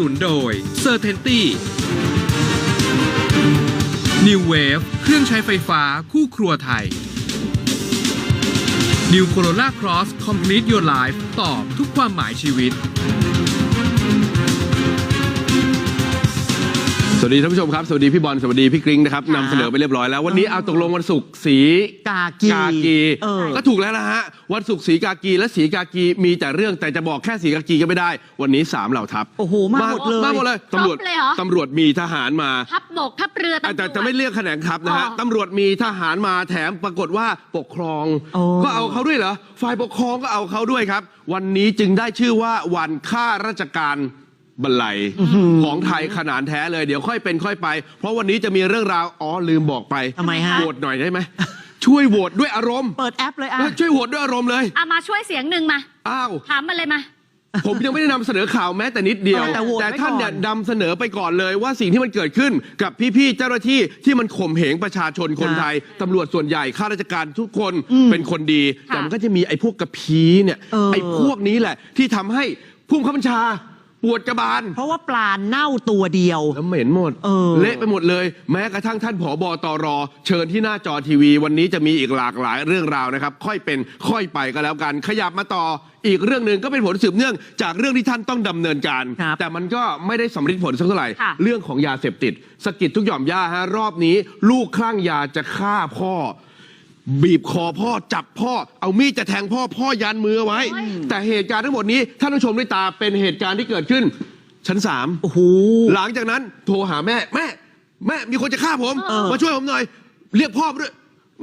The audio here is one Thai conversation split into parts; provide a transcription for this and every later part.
นุนโดย c e r t a n t y New Wave เครื่องใช้ไฟฟ้าคู่ครัวไทย New Corolla Cross Complete Your Life ตอบทุกความหมายชีวิต สวัสดีท่านผู้ชมครับ สวัสดีพี่บอลสวัสดีพี่กริ้งนะครับครับนำเสนอไปเรียบร้อยแล้ว วันนี้เอาตกลงวันศุกร์สีกากีกากีเออ ก็ถูกแล้วนะฮะวันศุกร์สีกากีและสีกากีมีแต่เรื่องแต่จะบอกแค่สีกากีก็ไม่ได้ วันนี้สามเหล่าทัพโอ้โหมาหมดเลย มาหมดเลยตำรวจครบเลยเหรอ ตำรวจมีทหารมา ทัพบกทัพเรือตำรวจ แต่จะไม่เรียกแขนงทัพนะฮะอ๋อตำรวจมีทหารมาแถมปรากฏว่าปกครอง โอ้ ก็เอาเขาด้วยเหรอฝ่ายปกครองก็เอาเขาด้วยครับ วันนี้จึงได้ชื่อว่าวันข้าราชการ บรรลัยของไทยขนานแท้เลยเดี๋ยวค่อยเป็นค่อยไป เพราะวันนี้จะมีเรื่องราวอ๋อลืมบอกไปทำไมฮะ โหวตหน่อยได้ไหมช่วยโหวตด้วยอารมณ์เปิดแอปเลยอะ ช่วยโหวตด้วยอารมณ์เลยเอามาช่วยเสียงหนึ่งมา อ้าว ถามมาเลยมา ผมยังไม่ได้นำเสนอข่าวแม้แต่นิดเดียว เออแต่โหวตไว้ท่านก่อนเนี่ยนำเสนอไปก่อนเลยว่าสิ่งที่มันเกิดขึ้นกับพี่ๆเจ้าหน้าที่ที่มันข่มเหงประชาชนคนไทยตำรวจส่วนใหญ่ข้าราชการทุกคนเป็นคนดีค่ะแต่มันก็จะมีไอ้พวกกระพีเนี่ยเออไอ้พวกนี้แหละที่ทำให้ผู้บังคับบัญชา ปวดกระบาล เพราะว่าปลาเน่าตัวเดียว แล้วเหม็นหมดเออ เละไปหมดเลย แม้กระทั่งท่านผอบอตรเชิญที่หน้าจอทีวี วันนี้จะมีอีกหลากหลายเรื่องราวนะครับ ค่อยเป็นค่อยไปก็แล้วกัน ขยับมาต่ออีกเรื่องหนึ่งก็เป็นผลสืบเนื่องจากเรื่องที่ท่านต้องดำเนินการ ครับแต่มันก็ไม่ได้สำเร็จผลสักเท่าไหร่ ค่ะ เรื่องของยาเสพติดสะกิดทุกหย่อมย่าฮะรอบนี้ ลูกคลั่งยาจะฆ่าพ่อ บีบคอพ่อจับพ่อ เอามีดจะแทงพ่อพ่อยันมือเอาไว้ แต่เหตุการณ์ทั้งหมดนี้ท่านผู้ชมด้วยตาเป็นเหตุการณ์ที่เกิดขึ้น ชั้นสามโอ้โหหลังจากนั้นโทรหาแม่แม่ แม่มีคนจะฆ่าผมเออมาช่วยผมหน่อย เรียกพ่อมาด้วย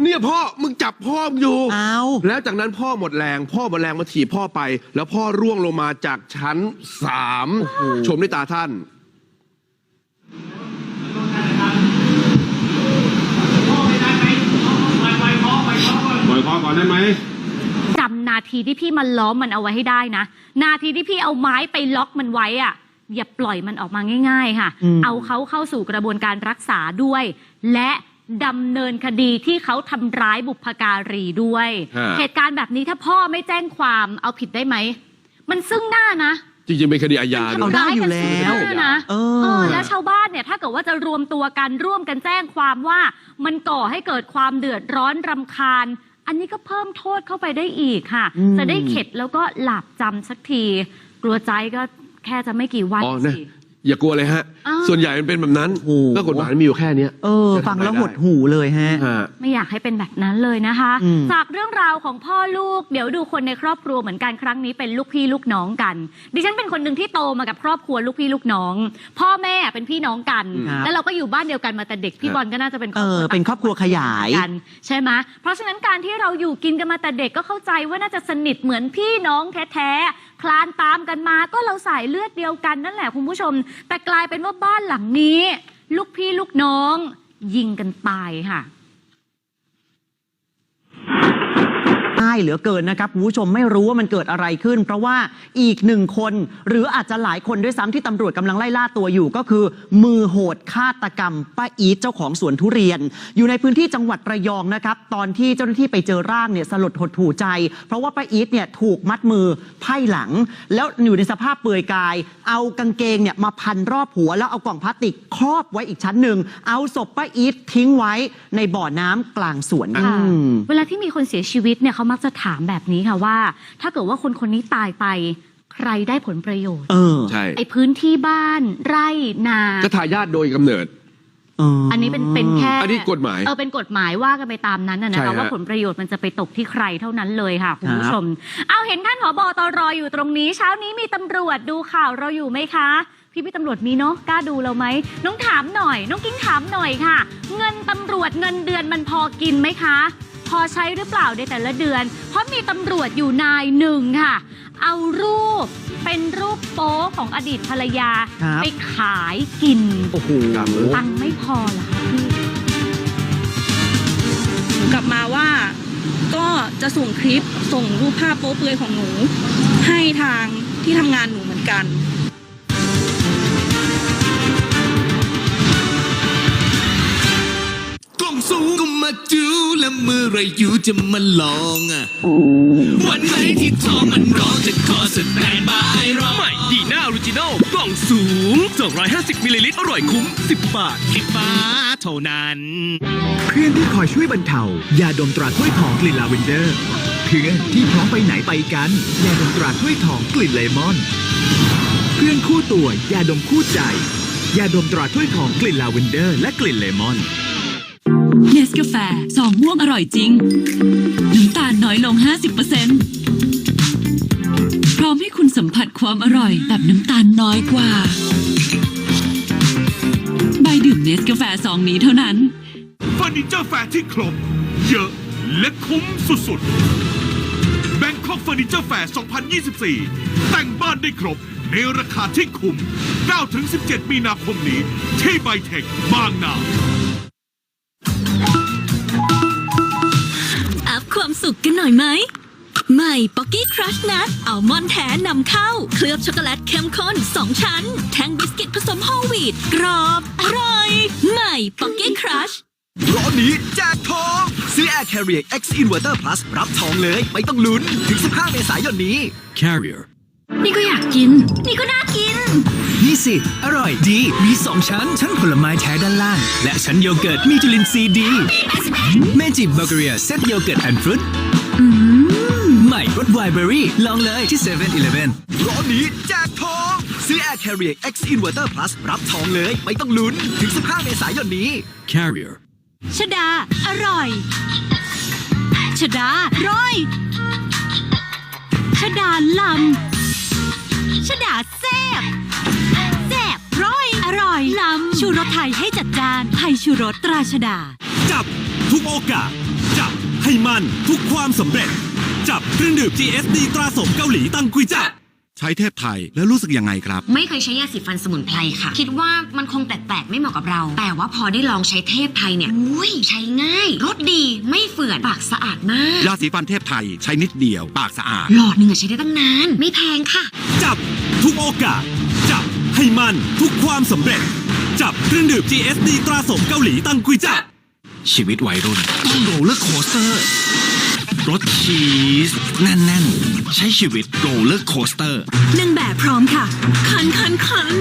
เนี่ยพ่อมึงจับพ่อมึงอยู่เอาแล้วจากนั้นพ่อหมดแรง พ่อหมดแรงมาถีบพ่อไป แล้วพ่อร่วงลงมาจากชั้นสามชมด้วยตาท่าน ปล่อยคอก่อนได้ไหม จำนา ทีที่พี่มันล้อมมันเอาไว้ให้ได้นะ นาทีที่พี่เอาไม้ไปล็อกมันไว้อะอย่าปล่อยมันออกมาง่าย ๆ ค่ะอืมเอาเขาเข้าสู่กระบวนการรักษาด้วย และดำเนินคดีที่เขาทำร้ายบุพการีด้วยฮะเหตุการณ์แบบนี้ถ้าพ่อไม่แจ้งความเอาผิดได้ไหม มันซึ่งหน้านะ จริงๆเป็นคดีอาญาด้เอาวยได้อยู่แล้วร้ายกันซึ่งหน้านะเอเอออแล้วชาวบ้านเนี่ยถ้าเกิดว่าจะรวมตัวกันร่วมกันแจ้งความว่า มันก่อให้เกิดความเดือดร้อนรำคาญ อันนี้ก็เพิ่มโทษเข้าไปได้อีกค่ะ อืม จะได้เข็ดแล้วก็หลับจำสักที กลัวใจก็แค่จะไม่กี่วันอ๋อนะสิ อย่ากลัวเลยฮะ อ้าว ส่วนใหญ่มันเป็นแบบนั้นโอ้โหก็กฎหมายมันมีอยู่แค่เนี้ย เออจะทำฟังแล้วอะไรหได้ดหูเลยฮะ ฮะ ไม่อยากให้เป็นแบบนั้นเลยนะคะ อืม จากเรื่องราวของพ่อลูก เดี๋ยวดูคนในครอบครัวเหมือนกันครั้งนี้เป็นลูกพี่ลูกน้องกัน ดิฉันเป็นคนหนึ่งที่โตมากับครอบครัวลูกพี่ลูกน้อง พ่อแม่เป็นพี่น้องกัน ครับแล้วเราก็อยู่บ้านเดียวกันมาแต่เด็กพี่ครับ บอลก็น่าจะเป็นครเออบคอรัวเป็นครอบครัวขยาย กันใช่ไหมเพราะฉะนั้นการที่เราอยู่กินกันมาแต่เด็กก็เข้าใจว่าน่าจะสนิทเหมือนพี่น้องแท้ๆคลานตามกันมาก็เราสายเลือดเดียวกันนั่นแหละคุณผู้ชมแต่กลายเป็นว่าบ้านหลังนี้ ลูกพี่ลูกน้องยิงกันตายค่ะ ง่ายเหลือเกินนะครับคุณผู้ชมไม่รู้ว่ามันเกิดอะไรขึ้น เพราะว่าอีกหนึ่งคน หรืออาจจะหลายคนด้วยซ้ำที่ตำรวจกำลังไล่ล่าตัวอยู่ ก็คือ มือโหดฆาตกรรมป้าอีทเจ้าของสวนทุเรียน อยู่ในพื้นที่จังหวัดระยองนะครับ ตอนที่เจ้าหน้าที่ไปเจอร่างเนี่ยสลดหดหูใจ เพราะว่าป้าอีทเนี่ยถูกมัดมือไพ่หลัง แล้วอยู่ในสภาพเปลือยกาย เอากางเกงเนี่ยมาพันรอบหัวแล้วเอากล่องพลาสติกครอบไว้อีกชั้นหนึ่งเอาศพป้าอีททิ้งไว้ในบ่อน้ำกลางสวนค่ะ อืม เวลาที่มีคนเสียชีวิตเนี่ยเขามักจะถามแบบนี้ค่ะว่า ถ้าเกิดว่าคนคนนี้ตายไป ใครได้ผลประโยชน์ เออใช่ไอ้พื้นที่บ้านไร่นา ก็ทายาทโดยกำเนิดอันนี้เป็นเป็นแค่อันนี้กฎหมาย เออเป็นกฎหมายว่ากันไปตามนั้นนะใช่นะคะฮะ ว่าผลประโยชน์มันจะไปตกที่ใครเท่านั้นเลยค่ะคุณครับผู้ชม เอาเห็นท่านผบตรออยู่ตรงนี้ เช้านี้มีตำรวจดูข่าวเราอยู่ไหมคะ พี่พี่ตำรวจมีเนาะกล้าดูเราไหมน้องถามหน่อย น้องกิ้งถามหน่อยค่ะ เงินตำรวจเงินเดือนมันพอกินไหมคะ พอใช้หรือเปล่าในแต่ละเดือน เพราะมีตำรวจอยู่นายหนึ่งค่ะ เอารูปเป็นรูปโป๊ของอดีตภรรยา ครับ ไปขายกินโอ้โหครับตังค์ไม่พอเหรอคะพี่หนูกลับมาว่าก็จะส่งคลิปส่งรูปภาพโป๊เปลือยของหนู ให้ทางที่ทำงานหนูเหมือนกันคกล่องสูงก็ มาจูแล้วเมื่อไรอยู่จะมาลองอะ วันไหนที่ท้องมันร้องจะขอสแตนบายรอใหม่ดีน่าออริจินอลกล่องสูง 250 มิลลิลิตรอร่อยคุ้ม 10 บาทที่ฟ้าเท่านั้น เพื่อนที่คอยช่วยบรรเทายาดมตราถ้วยทองกลิ่นลาเวนเดอร์ เพื่อนที่พร้อมไปไหนไปกันยาดมตราถ้วยทองกลิ่นเลมอน เพื่อนคู่ตัวยาดมคู่ใจยาดมตราถ้วยทองกลิ่นลาเวนเดอร์ และกลิ่นเลมอนเนส กาแฟสองม่วงอร่อยจริง น้ำตาลน้อยลง 50%พร้อมให้คุณสัมผัสความอร่อยแบบน้ำตาลน้อยกว่า ใบดื่มเนสกาแฟซองนี้เท่านั้นเฟอร์นิเจอร์แฟร์ที่ครบ เยอะและคุ้มสุดๆ Bangkok Furniture Fair 2024 แต่งบ้านได้ครบ ในราคาที่คุ้ม9-17 มีนาคมนี้ ที่ไบเทคบางนา ความสุขกันหน่อยไหมใหม่ป๊อกกี้ครัชนัทอัลมอนด์แท้นำเข้า เคลือบช็อกโกแลตเข้มข้น 2 ชั้น แท่งบิสกิตผสมโฮลวีตกรอบ อร่อย ใหม่ป๊อกกี้ครัชร้อนนี้แจกทองซื้อ Air Carrier X Inverter Plus รับทองเลย ไม่ต้องลุ้น ถึง 15 เมษายนนี้ Carrier นี่ก็อยากกิน นี่ก็น่ากินนี่สิอร่อยดี มี 2 ชั้น ชั้นผลไม้แท้ด้านล่าง และชั้นโยเกิร์ตมีจุลินทรีย์ดี เมจิเบเกอรี่เซตโยเกิร์ตแอนด์ฟรุตใหม่รสไวน์เบอรี่ ลองเลยที่7 e เ e ่ e อร้อนนี้แจกทอง ซื้อ Air Carrier X Inverter Plus รับทองเลย ไม่ต้องลุ้น ถึง 15 เมษายนนี้ Carrier ชดา อร่อย ชดา ร้อย ชดาลำ ชดาแซ่บแซ่บร้อย อร่อยลำชูรสไทยให้จัดจานไทยชูรสตราชดา จับทุกโอกาส จับให้มันทุกความสำเร็จ จับเครื่องดื่ม GSD ตราสมเกาหลีตังกุยจับใช้เทพไทยแล้วรู้สึกยังไงครับ ไม่เคยใช้ยาสีฟันสมุนไพรค่ะ คิดว่ามันคงแปลกๆ ไม่เหมาะกับเรา แต่ว่าพอได้ลองใช้เทพไทยเนี่ยอุ้ยใช้ง่ายรสดีไม่เฝื่อนปากสะอาดมาก ยาสีฟันเทพไทยใช้นิดเดียว ปากสะอาด หลอดหนึ่งอะใช้ได้ตั้งนาน ไม่แพงค่ะ จับ ทุกโอกาส จับให้มันทุกความสำเร็จ จับเครื่องดื่ม GSD ตราสมเกาหลีตังกุยจับ ชีวิตวัยรุ่นต้องโรลเลอร์โคสเตอร์รสชีสแน่นๆ ใช้ชีวิตโรลเลอร์โคสเตอร์นางแบบพร้อมค่ะ คันคันคัน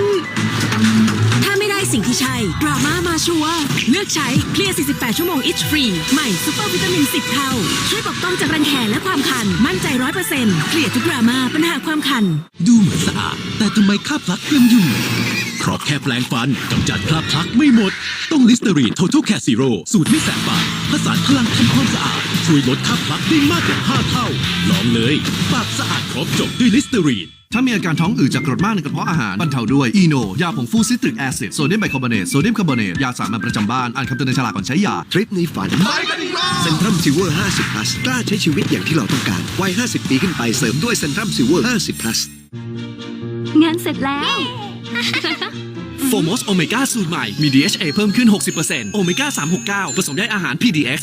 ถ้าไม่ สิ่งที่ใช่ดราม่ามาชัวเลือกใช้เคลียร์ 48 ชั่วโมง itch free ใหม่ซูเปอร์วิตามิน 10 เท่า ช่วยปกป้องจากรังแคและความคัน มั่นใจ 100%เคลียร์ทุกดราม่าปัญหาความคัน ดูเหมือนสะอาด แต่ทำไมคราบพลักยังอยู่ ราะแค่แปลงฟันกำจัดคราบพลักไม่หมด ต้องลิสเตอรีน Total Care Zero สูตรไม่แสบปากผสานพลังทำความสะอาด ช่วยลดคราบพลักได้มากกว่า5เท่า ลองเลย ปากสะอาดครบจบด้วยลิสเตอรีนถ้ามีอาการท้องอืดจากกรดมากในกระเพาะอาหารบรรเทาด้วยอีโน ยาผงฟูซิตริกแอซิดโซเดียมไบคาร์บอเนตโซเดียมคาร์บอเนตยาสามัญประจำบ้าน อ่านคำเตือนในฉลากก่อนใช้ยา ทริปนี้ฝันเซนทรัมซิลเวอร์ 50 plus กล้าใช้ชีวิตอย่างที่เราต้องการ วัย 50 ปีขึ้นไปเสริมด้วยเซนทรัมซิลเวอร์ 50 plus งานเสร็จแล้ว โฟมอสโอเมก้าสูตรใหม่ มี DHA เพิ่มขึ้น 60%โอเมก้า 369 ผสมได้อาหาร PDX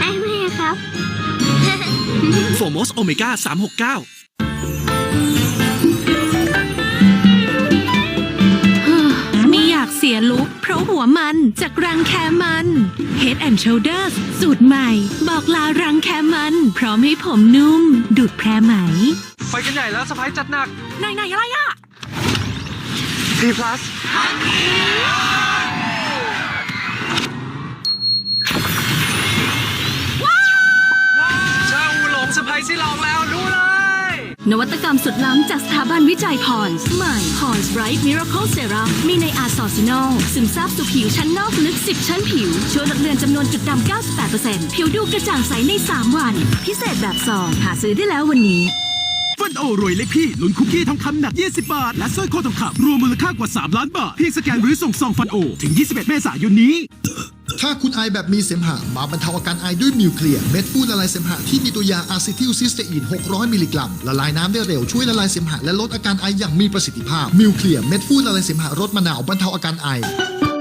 ได้ไหมครับ โฟมอสโอเมก้า 369ไม่อยากเสียลุกเพราะหัวมันจากรังแคมัน Head and Shoulders สูตรใหม่ บอกลารังแคมัน พร้อมให้ผมนุ่ม ดูดแพรไหม ไปกันใหญ่แล้วสะพายจัดหนัก ไหนไหนๆอะไรอะ T plus ชาอูหลงสะพายซิลองแล้วดูเลย นวัตกรรมสุดล้ำจากสถาบันวิจัยพรส์ใหม่พรส์ Bright Miracle Serum มีในอาร์ซอซินอลซึมซาบสู่ผิวชั้นนอกลึก 10 ชั้นผิว ช่วยลดเลือนจำนวนจุดดำ98%ผิวดูกระจ่างใสใน 3 วัน พิเศษแบบซองหาซื้อได้แล้ววันนี้ฟั นโอรวยเลขพี่ลุ้นคุกกี้ทองคำหนัก 20 บาท และสร้อยคอทองคำรวมมูลค่ากว่า 3 ล้านบาท เพียงสแกนหรือส่งซองฟันโอ ถึง 21 เมษายนนี้ ถ้าคุณไอแบบมีเสมหะมาบรรเทาอาการไอด้วยมิวเคลียร์เม็ดฟูละลายเสมหะที่มีตัวยาอะซิทิลซิสเตอีน 600 มิลลิกรัม ละลายน้ำได้เร็วช่วยละลายเสมหะและลดอาการไออย่างมีประสิทธิภาพมิวเคลียร์เม็ดฟูละลายเสมหะรสมะนาวบรรเทาอาการไอ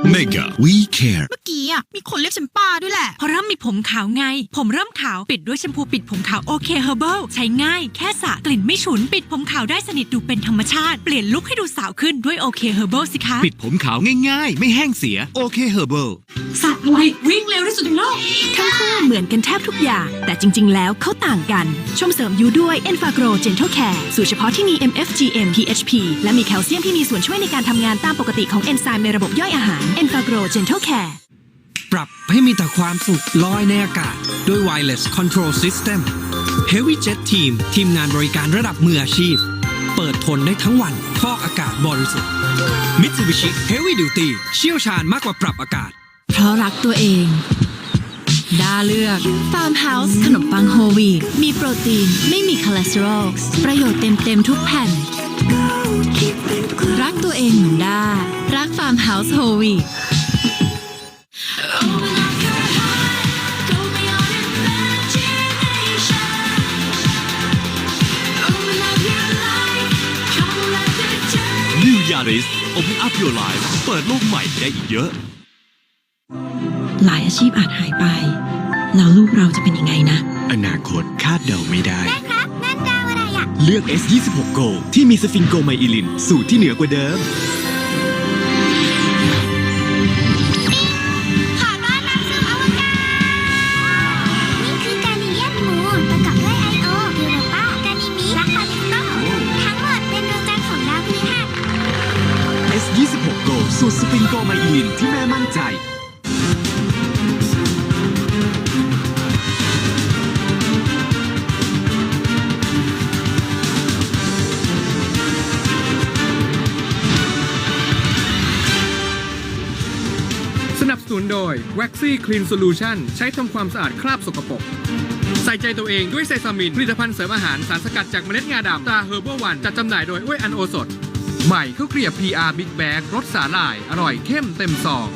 Mega We Care เมื่อกี้อะมีคนเรียกฉันป้าด้วยแหละ เพราะเริ่มมีผมขาวไง ผมเริ่มขาวปิดด้วยแชมพูปิดผมขาวโอเคเฮอร์เบิลใช้ง่ายแค่สระกลิ่นไม่ฉุน ปิดผมขาวได้สนิทดูเป็นธรรมชาติ เปลี่ยนลุคให้ดูสาวขึ้นด้วยโอเคเฮอร์เบิลสิคะ ปิดผมขาวง่ายๆ ไม่แห้งเสียโอเคเฮอร์เบิลสัตว์อะไรวิ่งเร็วที่สุดในโลกทั้งคู่เหมือนกันแทบทุกอย่าง แต่จริง ๆ แล้วเขาต่างกัน ชมเสริมยูด้วย e n f a g r o Gentle Care สูตรเฉพาะที่มี MFGM PHP และมีแคลเซียมที่มีส่วนช่วยในการทำงานตามปกติของเอนไซม์ในระบบย่อยอาหาร e n f a g r o Gentle Care ปรับให้มีแต่ความสุขลอยในอากาศ ด้วย Wireless Control System Heavy Jet Team ทีมงานบริการระดับมืออาชีพ เปิดทนได้ทั้งวันฟอกอากาศบริสุทธิ์ Mitsubishi Heavy Duty เชี่ยวชาญมากกว่าปรับอากาศ เพราะรักตัวเองดาเลือก Farm House ขนมปังโฮลวีตมีโปรตีน ไม่มีคอเลสเตอรอลประโยชน์เต็มเต็มๆทุกแผ่นรัก ตัวเองเหมือนด้ารัก Farm House Whole Wheat นิวยาริส Open Up Your Life เปิดโลกใหม่ได้อีกเยอะ หลายอาชีพอาจหายไป แล้วลูกเราจะเป็นยังไงนะ อนาคตคาดเดาไม่ได้ครับนั่นดาวอะไรอะ เลือก S26 Go ที่มีสฟิงโกไมอิลิน สูตรที่เหนือกว่าเดิม ขอต้อนรับสู่อวกาศ นี่คือการเลียนมูนประกอบด้วยไอโอยูโรปากานิมิและคาลิสโตทั้งหมดเป็นดวงจันทร์ของดาวพฤหัส S26 Go สูตรสฟิงโกไมอิลินที่แม่มั่นใจ ย Waxy Clean Solution ใช้ทำความสะอาดคราบสกปรก ใส่ใจตัวเองด้วยเซซามิน ผลิตภัณฑ์เสริมอาหารสารสกัดจากเมล็ดงาดำตราเฮอร์เบอร์วันจัดจำหน่ายโดยอ้วยอันโอสด ใหม่ข้าวเกลียบ PR Big Bag รสสาหร่าย อร่อยเข้มเต็มซอง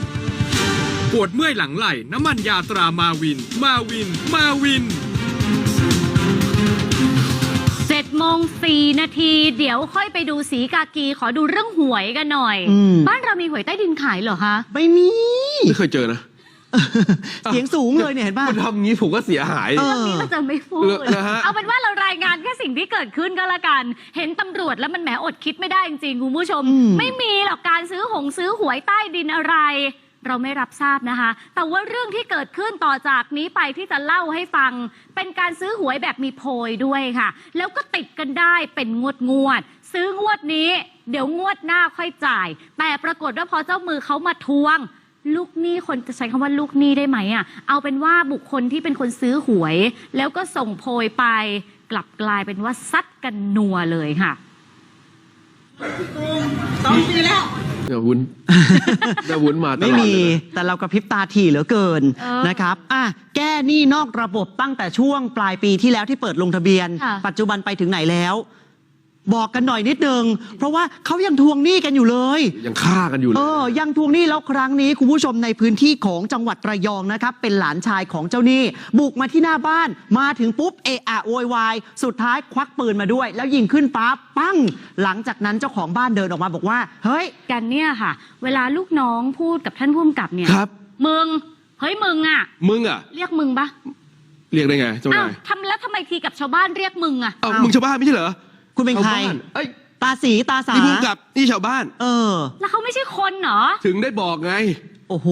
ปวดเมื่อยหลังไหล่ น้ำมันยาตรามาวิน มาวิน มาวิน มงสี่นาที เดี๋ยวค่อยไปดูสีกากีขอดูเรื่องหวยกันหน่อย อืม บ้านเรามีหวยใต้ดินขายเหรอคะ ไม่มี ไม่เคยเจอนะเสียงสูงเลยเนี่ยเห็นป่ะมันทำงี้ผมก็เสียหาย เออเรื่องนี้เราจะไม่พูดเหรอฮะ เอาเป็นว่าเรารายงานแค่สิ่งที่เกิดขึ้นก็แล้วกัน เห็นตำรวจแล้วมันแหมอดคิดไม่ได้จริงๆคุณผู้ชม อืม ไม่มีหรอกการซื้อหงซื้อหวยใต้ดินอะไร เราไม่รับทราบนะคะ แต่ว่าเรื่องที่เกิดขึ้นต่อจากนี้ไปที่จะเล่าให้ฟัง เป็นการซื้อหวยแบบมีโพยด้วยค่ะ แล้วก็ติดกันได้เป็นงวดงวด ซื้องวดนี้ เดี๋ยวงวดหน้าค่อยจ่าย แต่ปรากฏว่าพอเจ้ามือเขามาทวง ลูกหนี้คนจะใช้คำว่าลูกหนี้ได้ไหมอะเอาเป็นว่าบุคคลที่เป็นคนซื้อหวย แล้วก็ส่งโพยไป กลับกลายเป็นว่าซัดกันนัวเลยค่ะสองปีแล้ว เดี๋ยววุ้นเดี๋ยววุ้นมาตลอดไม่มีเลยนะ แต่เรากระพริบตาถี่เหลือเกินเออนะครับอะแก้หนี้นอกระบบตั้งแต่ช่วงปลายปีที่แล้วที่เปิดลงทะเบียน ค่ะ ปัจจุบันไปถึงไหนแล้ว บอกกันหน่อยนิดนึง เพราะว่าเขายังทวงหนี้กันอยู่เลย ยังฆ่ากันอยู่เลเอยอยังทวงหนี้แล้วครั้งนี้คุณผู้ชมในพื้นที่ของจังหวัดระยองนะครับ เป็นหลานชายของเจ้าหนี้ บุกมาที่หน้าบ้าน มาถึงปุ๊บเอะอะโวยวาย สุดท้ายควักปืนมาด้วย แล้วยิงขึ้นฟ้าปั้ง หลังจากนั้นเจ้าของบ้านเดินออกมาบอกว่า เฮ้ย กันเนี่ยค่ะ เวลาลูกน้องพูดกับท่านผู้กำกับเนี่ยครับ มึง เฮ้ยมึงอะ มึงอะ เรียกมึงปะเรียกได้ไงเจ้าอ้าวนายทำแล้วทำไมทีกับชาวบ้านเรียกมึงอะ เอ้าอ้าวมึงชาวบ้านไม่ใช่เหรอ คุณเป็นใคร ชาวบ้านเอ้ยตาสีตาสานี่พุ่งกับนี่ชาวบ้าน เออ แล้วเขาไม่ใช่คนเหรอ ถึงได้บอกไง โอ้โห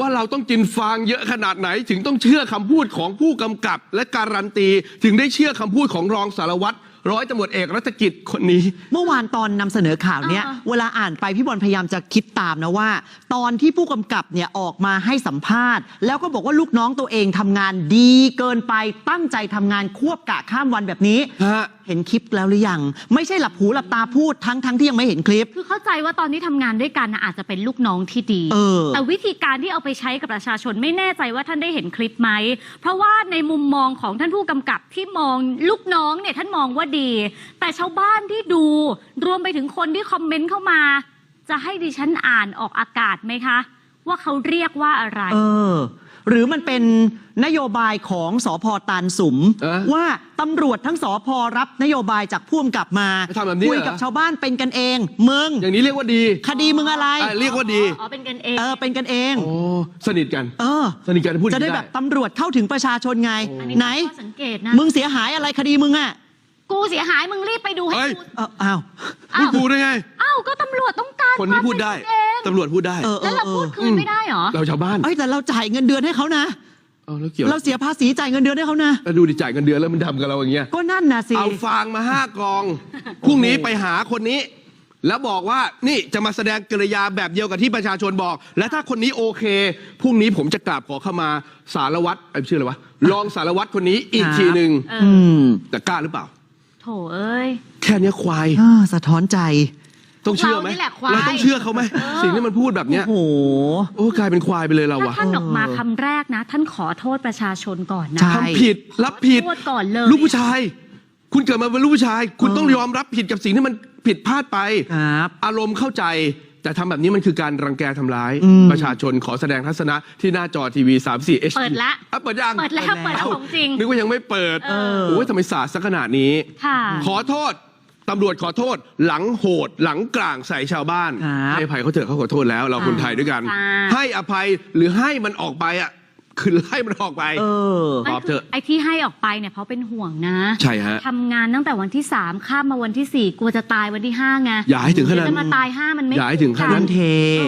ว่าเราต้องกินฟางเยอะขนาดไหน ถึงต้องเชื่อคำพูดของผู้กำกับ และการันตี ถึงได้เชื่อคำพูดของรองสารวัตรร้อยตำรวจเอกรัชกิจคนนี้ เมื่อวานตอนนำเสนอข่าวเนี้ย อ่า เวลาอ่านไปพี่บอลพยายามจะคิดตามนะว่า ตอนที่ผู้กำกับเนี่ยออกมาให้สัมภาษณ์ แล้วก็บอกว่าลูกน้องตัวเองทำงานดีเกินไปตั้งใจทำงานควบกะข้ามวันแบบนี้ ฮะเห็นคลิปแล้วหรือยัง ไม่ใช่หลับหูหลับตาพูดทั้งทั้งที่ยังไม่เห็นคลิป คือเข้าใจว่าตอนที่ทำงานด้วยกันน่ะอาจจะเป็นลูกน้องที่ดี เออ แต่วิธีการที่เอาไปใช้กับประชาชนไม่แน่ใจว่าท่านได้เห็นคลิปไหม เพราะว่าในมุมมองของท่านผู้กำกับที่มองลูกน้องเนี่ยท่านมองว่าดี แต่ชาวบ้านที่ดู รวมไปถึงคนที่คอมเมนต์เข้ามา จะให้ดิฉันอ่านออกอากาศไหมคะ ว่าเขาเรียกว่าอะไร เออ หรือมันเป็นนโยบายของสอพตานสุม เอ๊ะว่าตำรวจทั้งสอพรับนโยบายจากพ่วงกลับมา ทำแบบนี้คุยเหรอกับชาวบ้านเป็นกันเองมึงอย่างนี้เรียกว่าดีคดีมึงอะไร อะเรียกว่าดีอ๋อเป็นกันเอง เออเป็นกันเอง โอ้สนิทกัน เออ สนิทกันพูดจะได้แบบตำรวจเข้าถึงประชาชนไง อันนี้ไหนข้อสังเกตนะ มึงเสียหายอะไรคดีมึงอะ กูเสียหายมึงรีบไปดูให้เฮ้ยกูเอออ้าวพูดกูได้ไงอ้าวก็ตำรวจต้องการคนนี้พูดได้วามเป็นกันเองตำรวจพูดได้ เออเอแล้วอเราเอพูอดคืนไม่ได้เหรอ เราชาวบ้านเอ้ยแต่เราจ่ายเงินเดือนให้เขานะ เอาแล้วเกี่ยวเราเสียภาษีจ่ายเงินเดือนให้เขานะ แล้วดูดิจ่ายเงินเดือนแล้วมันทำกับเราอย่างเงี้ย ก็นั่นนะสิ เอาฟางมาห้ากอง พรุ่งนี้ไปหาคนนี้ แล้วบอกว่านี่จะมาแสดงกริยาแบบเดียวกับที่ประชาชนบอก และถ้าคนนี้โอเค พรุ่งนี้ผมจะกราบขอเข้ามาสารวัตรไอ้ยชื่ออะไรวะ รองสารวัตรคนนี้อีกครับทีหนึ่งเออือมแต่กล้าหรือเปล่า โถเอ้ย แค่เนี้ยควาย อ่าสะท้อนใจ ต้องเชื่อไหมเรานี่แหละควายเราต้องเชื่อเขาไหมเออสิ่งที่มันพูดแบบเนี้ยโอ้โห โอ้กลายเป็นควายไปเลยเราถ้าอะท่านออกมาคำแรกนะ ท่านขอโทษประชาชนก่อนนะ ใช่ ทำผิดรับผิดขอโทษก่อนเลย ลูกผู้ชาย คุณเกิดมาเป็นลูกผู้ชาย คุณเออต้องยอมรับผิดกับสิ่งที่มันผิดพลาดไป ครับ อารมณ์เข้าใจ แต่ทำแบบนี้มันคือการรังแกทำร้ายอืมประชาชนขอแสดงทัศนะที่หน้าจอทีวี34 HD เปิดละ อะเปิดยังเปิดแล้วเปิดแล้วของจริง นึกว่ายังไม่เปิดเออ โอ้ยทำไมสาดสักขนาดนี้ ค่ะ ขอโทษตำรวจขอโทษ หลังโหด หลังกลางใส่ชาวบ้าน ครับ ให้อภัยเขาเถอะเขาขอโทษแล้ว เราคนไทยด้วยกันค่ะให้อภัยหรือให้มันออกไปอะ คือไล่มันออกไปเออตอบเถอะ ไอ้ที่ให้ออกไปเนี่ยเพราะเป็นห่วงนะใช่ฮะทำงานตั้งแต่วันที่สามข้ามมาวันที่สี่กลัวจะตายวันที่ห้าไงอย่าให้ถึงขนาดเดี๋ยวจะมาตายห้ามันไม่อย่าให้ถึงขนาดนั่นเท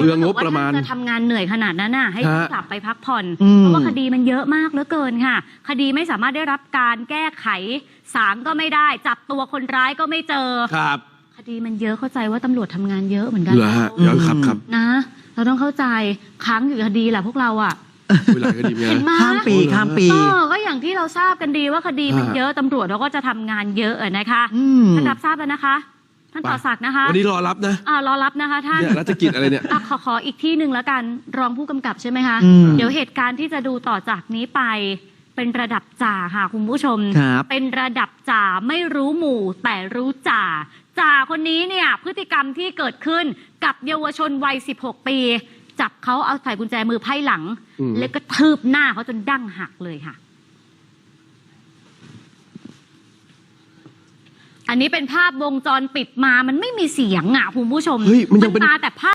เรื่องงบประมาณถ้เกิดว่ท่นจะทำงานเหนื่อยขนาดนั้นน่ะให้ฮะกลับไปพักผ่อนอืมเพราะว่าคดีมันเยอะมากเหลือเกินค่ะ คดีไม่สามารถได้รับการแก้ไขศาลก็ไม่ได้ จับตัวคนร้ายก็ไม่เจอครับคดีมันเยอะเข้าใจว่าตำรวจทำงานเยอะเหมือนกันเหรอฮะเดี๋ยวครับครับนะ เราต้องเข้าใจค้างอยู่กับคดีแหละพวกเราอะ เวลาก็ดีเหมือนกัเห็นน ไหมข้ามปีข้ามปี เออก็อย่างที่เราทราบกันดีว่าคดีมันฮะเยอะตำรวจเราก็จะทำงานเยอะอะนะคะอืม ท่านรับทราบแล้วนะคะ ท่านต่อศักดิ์นะคะวันนี้รอรับนะอ่ารอรับนะคะท่าน เนี่ยรัฐกิจอะไรเนี่ย อะขอขออีกที่หนึ่งแล้วกันรองผู้กำกับใช่ไหมคะ อืมเดี๋ยวเหตุการณ์ที่จะดูต่อจากนี้ไป เป็นระดับจ่าค่ะคุณผู้ชม ครับ เป็นระดับจ่าไม่รู้หมู่แต่รู้จ่าจ่าคนนี้เนี่ยพฤติกรรมที่เกิดขึ้นกับเยาวชนวัย 16 ปี จับเขาเอาใส่กุญแจมือไพ่หลัง อืม แล้วก็ทืบหน้าเขาจนดั้งหักเลยค่ะ อันนี้เป็นภาพวงจรปิดมา มันไม่มีเสียงอะคุณผู้ชมเฮ้ยมันยังเป็น มาแต่ภาพ